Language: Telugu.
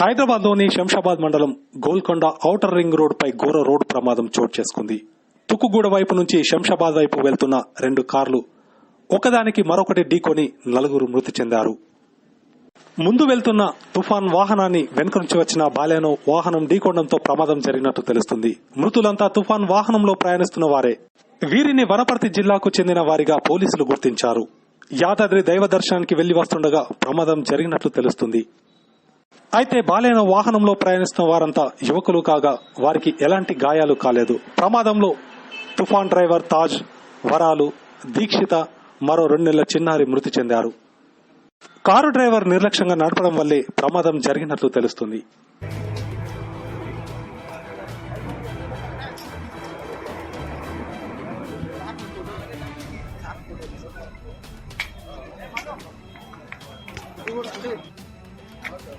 హైదరాబాద్లోని శంషాబాద్ మండలం గోల్కొండ ఔటర్ రింగ్ రోడ్డుపై ఘోర రోడ్డు ప్రమాదం చోటు చేసుకుంది. తుక్కుగూడ వైపు నుంచి శంషాబాద్ వైపు వెళ్తున్న రెండు కార్లు ఒకదానికి మరొకటి ఢీకొని నలుగురు మృతి చెందారు. ముందు వెళ్తున్న తుఫాన్ వాహనాన్ని వెనుక నుంచి వచ్చిన బాలేనో వాహనం ఢీకొనడంతో ప్రమాదం జరిగినట్టు తెలుస్తుంది. మృతులంతా తుఫాన్ వాహనంలో ప్రయాణిస్తున్న వారే. వీరిని వనపర్తి జిల్లాకు చెందిన వారిగా పోలీసులు గుర్తించారు. యాదాద్రి దైవ దర్శనానికి వెళ్ళి వస్తుండగా ప్రమాదం జరిగినట్లు తెలుస్తుంది. అయితే బాలైన వాహనంలో ప్రయాణిస్తున్న వారంతా యువకులు కాగా వారికి ఎలాంటి గాయాలు కాలేదు ప్రమాదంలో తుఫాన్ డ్రైవర్ తాజ్ వరాలు దీక్షిత మరో రెండు నెలల చిన్నారి మృతి చెందారు కారు డ్రైవర్ నిర్లక్ష్యంగా నడపడం వల్లే ప్రమాదం జరిగినట్లు తెలుస్తుంది Thank you. Okay.